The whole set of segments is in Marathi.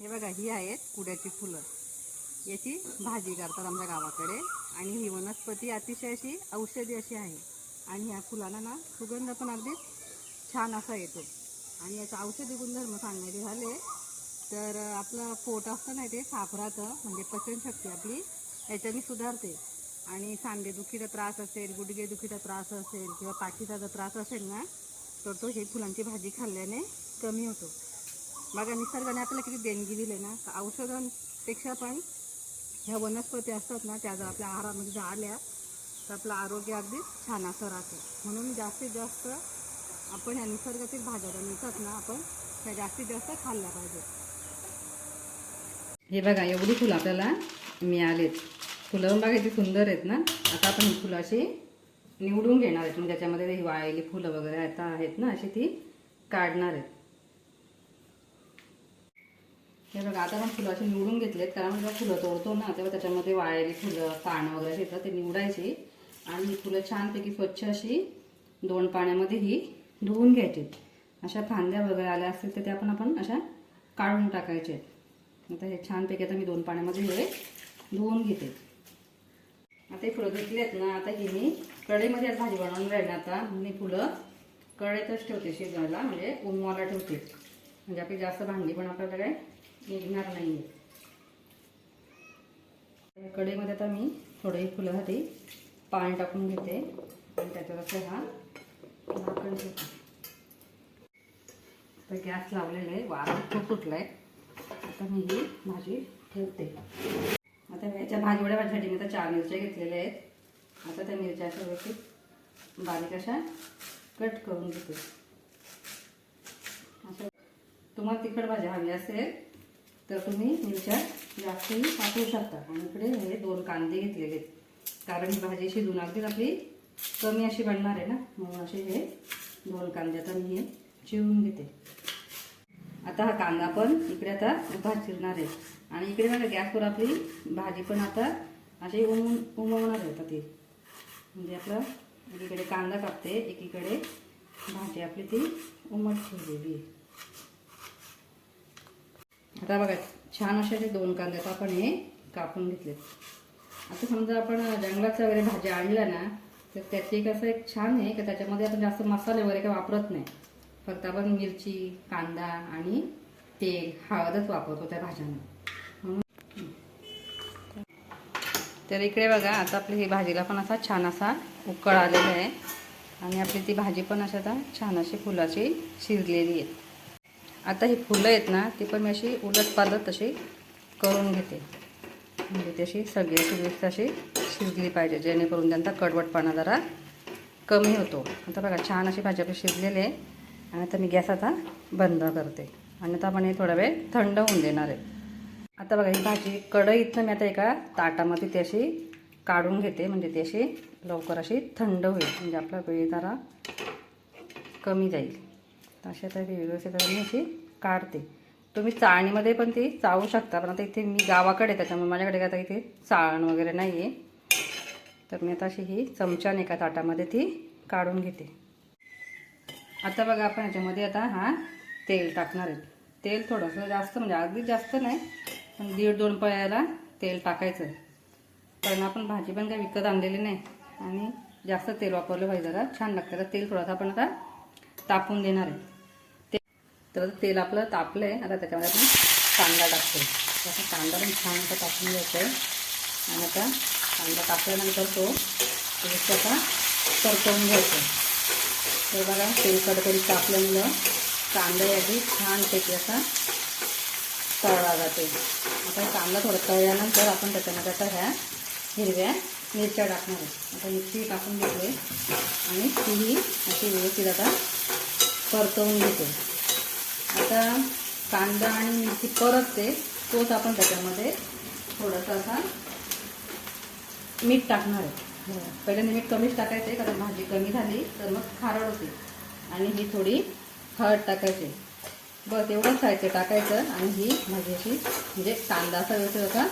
हे बघा ही आहेत कुड्याची फुलं. याची भाजी करतात आमच्या गावाकडे. आणि ही वनस्पती अतिशय अशी औषधी अशी आहे. आणि ह्या फुलांना ना सुगंध पण अगदी छान असा येतो. आणि याचा औषधी गुणधर्म सांगायचे झाले तर आपलं पोट असतं ना ते साफराचं म्हणजे पचनशक्ती आपली याच्याने सुधारते. आणि सांधेदुखीचा त्रास असेल गुडघेदुखीचा त्रास असेल किंवा पाठीचा जर त्रास असेल ना तर तो हे फुलांची भाजी खाल्ल्याने कमी होतो. बघा निसर्गाने आपल्याला किती देणगी दिली ना तर औषधांपेक्षा पण ह्या वनस्पती असतात ना त्या जर आपल्या आहारामध्ये जाळल्या तर आपलं आरोग्य अगदी छान असं राहतं. म्हणून जास्तीत जास्त आपण ह्या निसर्गातील भाज्या ज्या मिळतात ना आपण त्या जास्तीत जास्त खाल्ल्या पाहिजे हे बघा एवढी फुलं आपल्याला मिळालेत. फुलं बघा किती सुंदर आहेत ना. आता आपण ही फुलं अशी निवडून घेणार आहेत. म्हणजे त्याच्यामध्ये वाळलेली फुलं वगैरे आता आहेत ना अशी ती काढणार आहेत. हे बघा आता पण फुलं अशी निवडून घेतलेत. कारण म्हणजे जेव्हा फुलं तोडतो ना तेव्हा त्याच्यामध्ये वाळलेली फुलं पानं वगैरे अशी येतात ते निवडायची. आणि ही फुलं छानपैकी स्वच्छ अशी दोन पाण्यामध्ये ही धुवून घ्यायची. अशा फांद्या वगैरे आल्या असतील तर त्या पण आपण अशा काढून टाकायचे. आता हे छानपैकी आता मी दोन पाण्यामध्ये हे धुवून घेते. आता ही फुलं घेतली आहेत ना आता ही मी कढईमध्ये आज भाजी बनवून राहील आता. मी फुलं कढईतच ठेवते शिजवायला म्हणजे उमवायला ठेवते. म्हणजे आपली जास्त भांडी पण आपल्याला काय निघणार नाही आहे कढईमध्ये आता मी थोडंही फुलासाठी पाणी टाकून घेते. आणि त्याच्यावर असं हा झाकण तर गॅस लावलेला आहे वारा खूप फुटला आहे आता मी ही भाजी ठेवते. आता याच्या भाजीवड्या भाजीसाठी मी आता चार मिरच्या घेतलेल्या आहेत. आता त्या मिरच्या अशा व्यवस्थित बारीक अशा कट करून घेते. असं तुम्हाला तिखट भाजी हवी असेल तर तुम्ही मिरच्या जास्तही पाठवू शकता. आणि इकडे हे दोन कांदे घेतलेले आहेत. कारण भाजी भाजी शिजून अगदीच आपली कमी अशी बनणार आहे ना. म्हणून असे हे दोन कांदे आता मी हे चिरून घेते. आता हा कांदा पण इकडे आता उभा चिरणार आहे. आणि इकडे बघा गॅसवर आपली भाजी पण आता अशी उमून उमवणार आहे आता ती. म्हणजे आपलं एकीकडे कांदा कापते एकीकडे भाजी आपली ती उमट ठेवलेली आहे. आता बघा छान असे ते दोन कांदे आता आपण हे कापून घेतले आता समजा आपण जंगलाचं वगैरे भाज्या आणल्या ना तर त्याची कसं एक छान आहे की त्याच्यामध्ये आपण जास्त मसाले वगैरे काही वापरत नाही. फक्त आपण मिरची कांदा आणि तेल हळदच वापरतो त्या भाज्यांना. म्हणून तर इकडे बघा आता आपली ही भाजीला पण असा छान असा उकळ आलेला आहे. आणि आपली ती भाजी पण अशी आता छान अशी फुलाची शिजलेली आहे. आता ही फुलं आहेत ना ती पण मी अशी उलट पालट तशी करून घेते. म्हणजे तशी सगळी अशी व्यवस्थित अशी शिजली पाहिजे जेणेकरून त्यांचा कडवटपणा जरा कमी होतो. आता बघा छान अशी भाजी आपली शिजलेली आहे. आणि आता मी गॅस आता बंद करते. आणि आता आपण हे थोडा वेळ थंड होऊन देणार आहे. आता बघा ही भाजी कढईतनं मी आता एका ताटामध्ये ती अशी काढून घेते. म्हणजे ती अशी लवकर अशी थंड होईल. म्हणजे आपला वेळ जरा कमी जाईल. अशी आता व्यवस्थित मी अशी काढते. तुम्ही चाळणीमध्ये पण ती चावू शकता पण आता इथे मी गावाकडे त्याच्यामुळे माझ्याकडे काय आता इथे चाळण वगैरे नाही आहे तर मी आता अशी ही चमच्याने एका ताटामध्ये ती काढून घेते. आता बघा आपण ह्याच्यामध्ये आता हा तेल टाकणार आहे. तेल थोडंसं जास्त म्हणजे अगदी जास्त नाही पण दीड दोन पळ्याला तेल टाकायचं कारण आपण भाजी पण काही विकत आणलेली नाही आणि जास्त तेल वापरलं पाहिजे. जरा छान लागतं. तर तेल थोडंसं आपण आता तापून देणार आहे. ते तर तेल आपलं तापलं आहे आता त्याच्यामध्ये आपण कांदा टाकतो तसा कांदा पण छान असा टाकून घ्यायचा आहे आणि आता कांदा टाकल्यानंतर तो आता परतवून घ्यायचा तर बघा तेल कडकडीत तापल्यामुळं कांदा याची छानपैकी असा तळला जाते आता कांदा थोडं तळल्यानंतर आपण त्याच्यामध्ये आता ह्या हिरव्या मिरच्या टाकणार आहे. आता मिरची टाकून घेतली आणि तीही अशी व्यवस्थित आता परतवून घेते. आता कांदा आणि मिरची परतते तोच आपण त्याच्यामध्ये थोडासा असा मीठ टाकणार आहे. हो. पहिल्यांदा मीठ कमीच टाकायचं आहे कारण भाजी कमी झाली तर मग खारड होते. आणि ही थोडी हळद टाकायची. बस एवढंच खायचं टाकायचं आणि ही भाजी अशी म्हणजे कांदा असा व्यवस्थित असा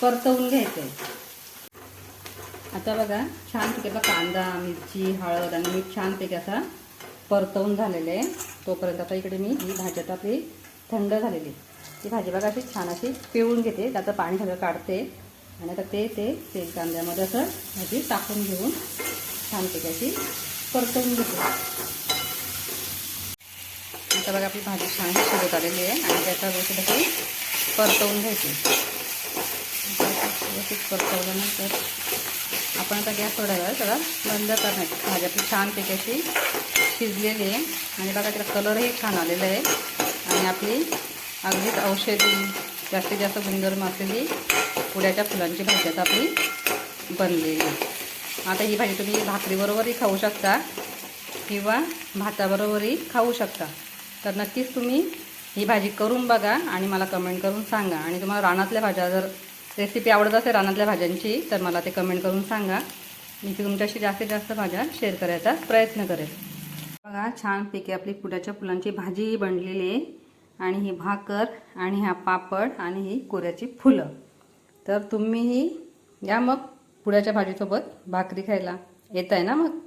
परतवून घ्यायचं आहे. आता बघा छानपैकी आपला कांदा मिरची हळद आणि मीठ छानपैकी असा परतवून झालेले आहे. तोपर्यंत आता इकडे मी ही भाजी आता आपली थंड झालेली ती भाजी बघा अशी छान अशी पिळून घेते. त्याचं पाणी सगळं काढते. आणि आता ते ते तेल कांद्यामध्ये असं भाजी टाकून घेऊन छानपैकी अशी परतवून घेते. आता बघा आपली भाजी छान शिजत आलेली आहे. आणि त्याचा व्यवस्थित अशी परतवून घ्यायची. व्यवस्थित परतवल्यानंतर आपण आता गॅस सोडायला सगळं बंद करण्याची भाजी आपली छानपैकी अशी शिजलेली आहे. आणि बघा त्याला कलरही छान आलेला आहे. आणि आपली अगदीच औषधी जास्तीत जास्त गुणधर्म असलेली पुड्याच्या फुलांची भाजी आता आपली बनलेली आहे. आता ही भाजी तुम्ही भाकरीबरोबरही खाऊ शकता किंवा भाताबरोबरही खाऊ शकता. तर नक्कीच तुम्ही ही भाजी करून बघा आणि मला कमेंट करून सांगा. आणि तुम्हाला रानातल्या भाज्या जर रेसिपी आवडत असेल रानातल्या भाज्यांची तर मला ते कमेंट करून सांगा. मी ती तुमच्याशी जास्तीत जास्त भाज्या शेअर करायचा प्रयत्न करेल बघा छानपैकी आपली पुड्याच्या फुलांची भाजी बनलेली आहे. आणि ही भाकर आणि हा पापड आणि ही कोऱ्याची फुलं. तर तुम्हीही या मग पुड्याच्या भाजीसोबत भाकरी खायला. येत आहे ना मग?